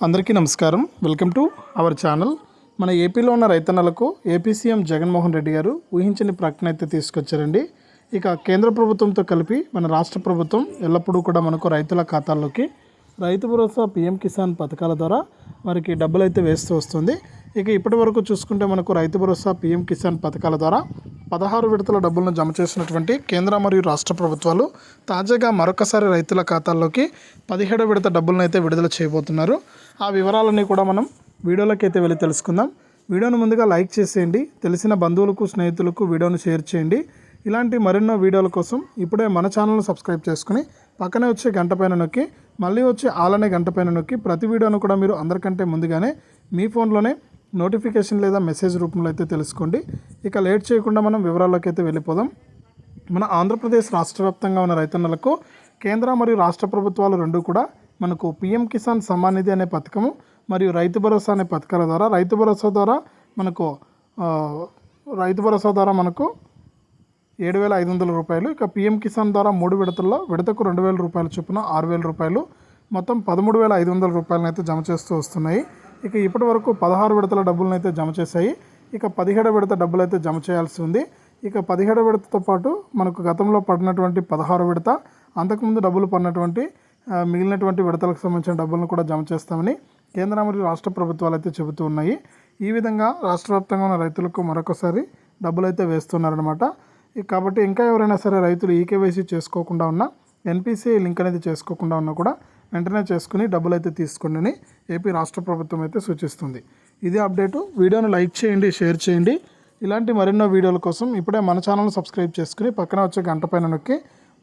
అందరికీ నమస్కారం. Welcome to our channel. మన ఏపీలో ఉన్న రైతన్నలకు ఏపీ సీఎం జగన్మోహన్ రెడ్డి గారు ఊహించని ప్రకటన అయితే తీసుకొచ్చారండి. ఇక కేంద్ర ప్రభుత్వంతో కలిపి మన రాష్ట్ర ప్రభుత్వం ఎల్లప్పుడూ కూడా మనకు రైతుల ఖాతాల్లోకి రైతు భరోసా పీఎం కిసాన్ పథకాల ద్వారా వారికి డబ్బులు అయితే వేస్తూ వస్తుంది. ఇక ఇప్పటి వరకు చూసుకుంటే మనకు రైతు భరోసా పీఎం కిసాన్ పథకాల ద్వారా పదహారు విడతల డబ్బులను జమ చేసినటువంటి కేంద్ర మరియు రాష్ట్ర ప్రభుత్వాలు తాజాగా మరొకసారి రైతుల ఖాతాల్లోకి పదిహేడో విడత డబ్బులను అయితే విడుదల చేయబోతున్నారు. ఆ వివరాలన్నీ కూడా మనం వీడియోలోకి అయితే వెళ్ళి తెలుసుకుందాం. వీడియోను ముందుగా లైక్ చేసేయండి. తెలిసిన బంధువులకు స్నేహితులకు వీడియోను షేర్ చేయండి. ఇలాంటి మరెన్నో వీడియోల కోసం ఇప్పుడే మన ఛానల్ను సబ్స్క్రైబ్ చేసుకుని పక్కనే వచ్చే గంట పైన నొక్కి మళ్ళీ వచ్చే ఆలనే గంట పైన నొక్కి ప్రతి వీడియోను కూడా మీరు అందరికంటే ముందుగానే మీ ఫోన్లోనే నోటిఫికేషన్ లేదా మెసేజ్ రూపంలో అయితే తెలుసుకోండి. ఇక లేట్ చేయకుండా మనం వివరాల్లోకి అయితే వెళ్ళిపోదాం. మన ఆంధ్రప్రదేశ్ రాష్ట్ర వ్యాప్తంగా ఉన్న రైతన్నలకు కేంద్ర మరియు రాష్ట్ర ప్రభుత్వాలు రెండు కూడా మనకు పిఎం కిసాన్ సమ్మాన్ నిధి అనే పథకము మరియు రైతు భరోసా అనే పథకాల ద్వారా రైతు భరోసా ద్వారా మనకు రైతు భరోసా ద్వారా మనకు ఏడు వేల ఐదు వందల రూపాయలు ఇక పిఎం కిసాన్ ద్వారా మూడు విడతల్లో విడతకు రెండు వేల రూపాయల చొప్పున ఆరు వేల రూపాయలు మొత్తం పదమూడు వేల ఐదు వందల రూపాయలను అయితే జమ చేస్తూ వస్తున్నాయి. ఇక ఇప్పటి వరకు పదహారు విడతల డబ్బులను అయితే జమ చేశాయి. ఇక పదిహేడు విడత డబ్బులు అయితే జమ చేయాల్సి ఉంది. ఇక పదిహేడు విడతతో పాటు మనకు గతంలో పడినటువంటి పదహారు విడత అంతకుముందు డబ్బులు పడినటువంటి మిగిలినటువంటి విడతలకు సంబంధించిన డబ్బులను కూడా జమ చేస్తామని కేంద్ర మరియు రాష్ట్ర ప్రభుత్వాలు అయితే చెబుతూ ఉన్నాయి. ఈ విధంగా రాష్ట్ర వ్యాప్తంగా ఉన్న రైతులకు మరొకసారి డబ్బులు అయితే వేస్తున్నారనమాట కాబట్టి ఇంకా ఎవరైనా సరే రైతులు ఈకేవైసీ చేసుకోకుండా ఉన్నా ఎన్పిసిఐ లింక్ అనేది చేసుకోకుండా ఉన్నా కూడా వెంటనే చేసుకుని డబ్బులు అయితే తీసుకోండి అని ఏపీ రాష్ట్ర ప్రభుత్వం అయితే సూచిస్తుంది. ఇదే అప్డేటు. వీడియోను లైక్ చేయండి షేర్ చేయండి. ఇలాంటి మరెన్నో వీడియోల కోసం ఇప్పుడే మన ఛానల్ సబ్స్క్రైబ్ చేసుకుని పక్కన వచ్చే గంట పైన నొక్కి